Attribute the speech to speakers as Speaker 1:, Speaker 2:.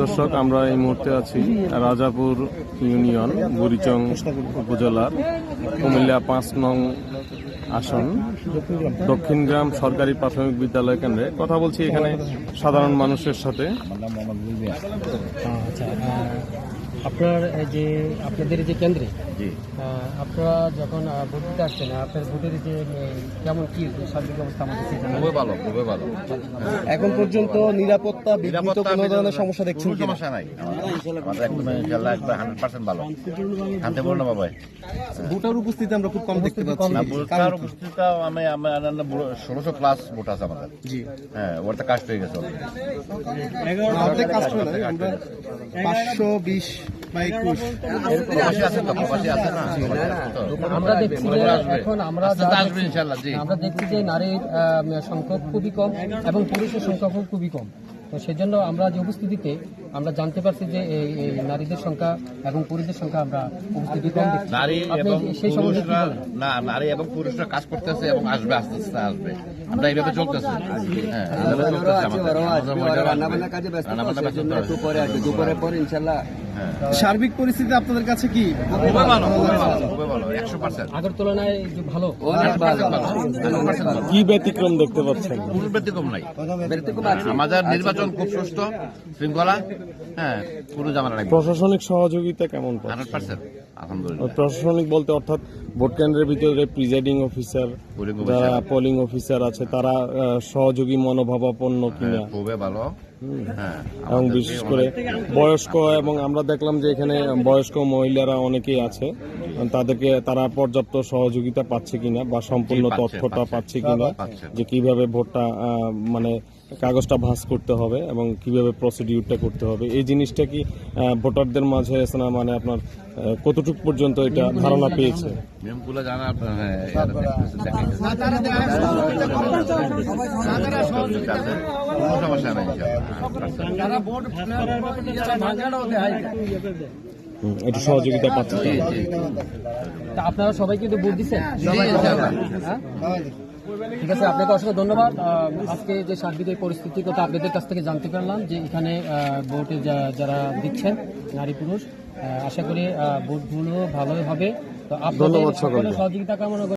Speaker 1: দর্শক আমরা এই মুহূর্তে আছি রাজাপুর ইউনিয়ন বুড়িচং উপজেলার কুমিল্লা পাঁচ নং আসন দক্ষিণগ্রাম সরকারি প্রাথমিক বিদ্যালয় কেন্দ্রে। কথা বলছি এখানে সাধারণ মানুষের সাথে।
Speaker 2: আচ্ছা আপনার যে আপনাদের যে কেন্দ্রে আপনারা যখন ভোট দিতে আসছেন আপনার ভোটের যে কেমন কি সার্বিক অবস্থা আমাদের
Speaker 3: খুবই ভালো খুবই ভালো।
Speaker 4: এখন পর্যন্ত নিরাপত্তা
Speaker 3: নিরাপত্তা
Speaker 4: কোনো ধরনের সমস্যা দেখছেন
Speaker 3: কিনা? সমস্যা নাই। আমাদের একদম ইনশাল্লাহ একবার হান্ড্রেড পার্সেন্ট ভালো। শান্তিপূর্ণ ভাবে
Speaker 4: ভোটার উপস্থিতি আমরা খুব কম দেখতে পাচ্ছি।
Speaker 3: না বুঝতে উপস্থিত আমি আমি ষোলোশো প্লাস ভোট আছে আমাদের।
Speaker 4: জি।
Speaker 3: হ্যাঁ ওটা কাজ হয়ে গেছে
Speaker 4: পাঁচশো বিশ
Speaker 3: না।
Speaker 2: আমরা দেখছি যে এখন আমরা দেখছি-
Speaker 3: ইনশাল্লাহ জি।
Speaker 2: আমরা দেখছি যে নারীর আহ, সংখ্যা খুবই কম এবং পুরুষের সংখ্যা খুবই কম। তো সেজন্য আমরা যে উপস্থিতিতে আমরা জানতে পারছি যে এই নারীদের সংখ্যা এবং পুরুষদের সংখ্যা আমরা
Speaker 3: নারী এবং পুরুষরা না নারী এবং পুরুষরা কাজ করতেছে এবং আসবে আস্তে আস্তে আসবে। আমরা এইভাবে চলতেছে। হ্যাঁ
Speaker 5: ইনশাল্লাহ
Speaker 4: সার্বিক পরিস্থিতি আপনাদের কাছে কি?
Speaker 2: আগের তুলনায় ভালো।
Speaker 1: কি ব্যতিক্রম দেখতে পাচ্ছেন?
Speaker 3: কোনো ব্যতিক্রম নাই। আমাদের নির্বাচন খুব সুস্থ শৃঙ্খলা। হ্যাঁ কোনো জামানা
Speaker 1: প্রশাসনিক সহযোগিতা কেমন
Speaker 3: হান্ড্রেড পার্সেন্ট আলহামদুলিল্লাহ।
Speaker 1: প্রশাসনিক বলতে অর্থাৎ ভোট কেন্দ্রের ভিতরে প্রিজাইডিং অফিসার যারা পোলিং অফিসার আছে তারা সহযোগী মনোভাবাপন্ন কিনা?
Speaker 3: হ্যাঁ, খুবই ভালো। হ্যাঁ
Speaker 1: এবং বিশেষ করে বয়স্ক এবং আমরা দেখলাম যে এখানে বয়স্ক মহিলারা অনেকেই আছে। তাদেরকে তারা পর্যাপ্ত সহযোগিতা পাচ্ছে কিনা বা সম্পূর্ণ তথ্যটা।
Speaker 3: পাচ্ছে।
Speaker 1: কিনা? যে কীভাবে ভোটটা মানে কাগজটা ভাঁজ করতে হবে এবং কীভাবে প্রসিডিউরটা করতে হবে। এই জিনিসটা কি ভোটারদের মাঝে না মানে আপনার কতটুক পর্যন্ত এটা ধারণা পেয়েছে?
Speaker 3: নিয়মগুলো জানা আপনার, হ্যাঁ,
Speaker 1: একটু সহযোগিতা পাচ্ছে।
Speaker 2: আপনারা সবাই কিন্তু ভোট দিচ্ছেন? ঠিক আছে আপনাকে অসংখ্য ধন্যবাদ আহ, আজকে যে সার্বিক পরিস্থিতির কথা আপনাদের কাছ থেকে জানতে পারলাম যে এখানে আহ, ভোটে যারা দিচ্ছেন নারী পুরুষ আহ, আশা করি আহ, ভোটগুলো ভালোই হবে তো আপনাদের। সহযোগিতা কামনা।